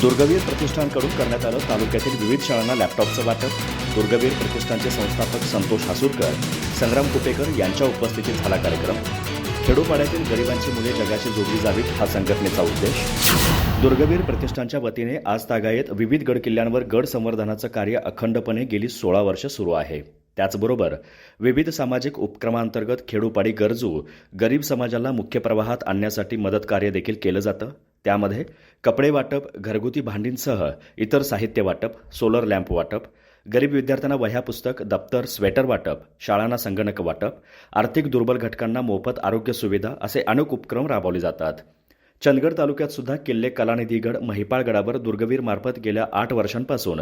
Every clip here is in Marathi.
दुर्गवीर प्रतिष्ठानकडून करण्यात आलं तालुक्यातील विविध शाळांना लॅपटॉपचं वाटप. दुर्गवीर प्रतिष्ठानचे संस्थापक संतोष हासूरकर संग्राम कुपेकर यांच्या उपस्थितीत झाला कार्यक्रम. खेडोपाड्यातील गरिबांची मुले जगाशी जोडली जावीत हा संघटनेचा उद्देश. दुर्गवीर प्रतिष्ठानच्या वतीने आज तागायत विविध गडकिल्ल्यांवर गड संवर्धनाचं कार्य अखंडपणे गेली सोळा वर्ष सुरू आहे. त्याचबरोबर विविध सामाजिक उपक्रमांतर्गत खेडोपाडी गरजू गरीब समाजाला मुख्य प्रवाहात आणण्यासाठी मदत कार्य देखील केलं जातं. त्यामध्ये कपडे वाटप घरगुती भांडींसह इतर साहित्य वाटप सोलर लॅम्प वाटप गरीब विद्यार्थ्यांना वह्या पुस्तक दप्तर स्वेटर वाटप शाळांना संगणक वाटप आर्थिक दुर्बल घटकांना मोफत आरोग्य सुविधा असे अनेक उपक्रम राबवले जातात. चंदगड तालुक्यात सुद्धा किल्ले कलानिधीगड महिपाळगडावर दुर्गवीर मार्फत गेल्या आठ वर्षांपासून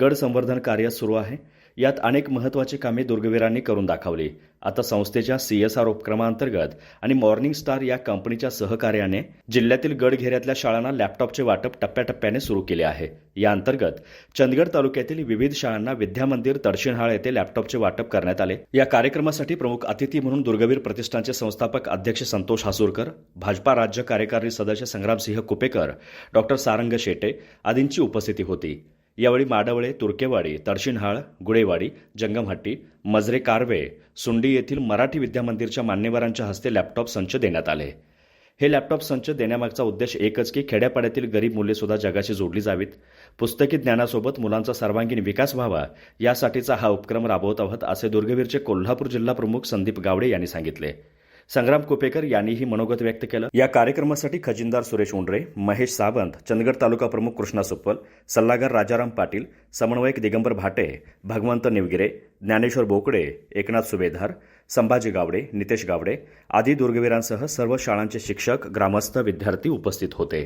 गड संवर्धन कार्य सुरू आहे. यात अनेक महत्वाची कामे दुर्गवीरांनी करून दाखवली. आता संस्थेच्या सीएसआर उपक्रमांतर्गत आणि मॉर्निंग स्टार या कंपनीच्या सहकार्याने जिल्ह्यातील गडघेऱ्यातल्या शाळांना लॅपटॉपचे वाटप टप्प्याटप्प्याने सुरू केले आहे. या अंतर्गत चंदगड तालुक्यातील विविध शाळांना विद्यामंदिर तडशिनहाळ येथे लॅपटॉपचे वाटप करण्यात आले. या कार्यक्रमासाठी प्रमुख अतिथी म्हणून दुर्गवीर प्रतिष्ठानचे संस्थापक अध्यक्ष संतोष हासूरकर भाजपा राज्य कार्यकारी सदस्य संग्रामसिंह कुपेकर डॉक्टर सारंग शेटे आदींची उपस्थिती होती. यावेळी माडवळे तुर्केवाडी तडशिनहाळ गुळेवाडी जंगमहट्टी मजरे कारवे सुंडी येथील मराठी विद्यामंदिरच्या मान्यवरांच्या हस्ते लॅपटॉप संच देण्यात आले. हे लॅपटॉप संच देण्यामागचा उद्देश एकच की खेड्यापाड्यातील गरीब मुलेसुद्धा जगाशी जोडली जावीत. पुस्तकी ज्ञानासोबत मुलांचा सर्वांगीण विकास व्हावा यासाठीचा हा उपक्रम राबवत आहोत असे दुर्गवीरचे कोल्हापूर जिल्हा प्रमुख संदीप गावडे यांनी सांगितले. संग्राम कुपेकर यांनीही मनोगत व्यक्त केलं. या कार्यक्रमासाठी खजिनदार सुरेश उंडरे महेश सावंत चंदगड तालुका प्रमुख कृष्णा सुप्पल सल्लागार राजाराम पाटील समन्वयक दिगंबर भाटे भगवंत निवगिरे ज्ञानेश्वर बोकडे एकनाथ सुभेदार संभाजी गावडे नितेश गावडे आदी दुर्गवीरांसह सर्व शाळांचे शिक्षक ग्रामस्थ विद्यार्थी उपस्थित होते.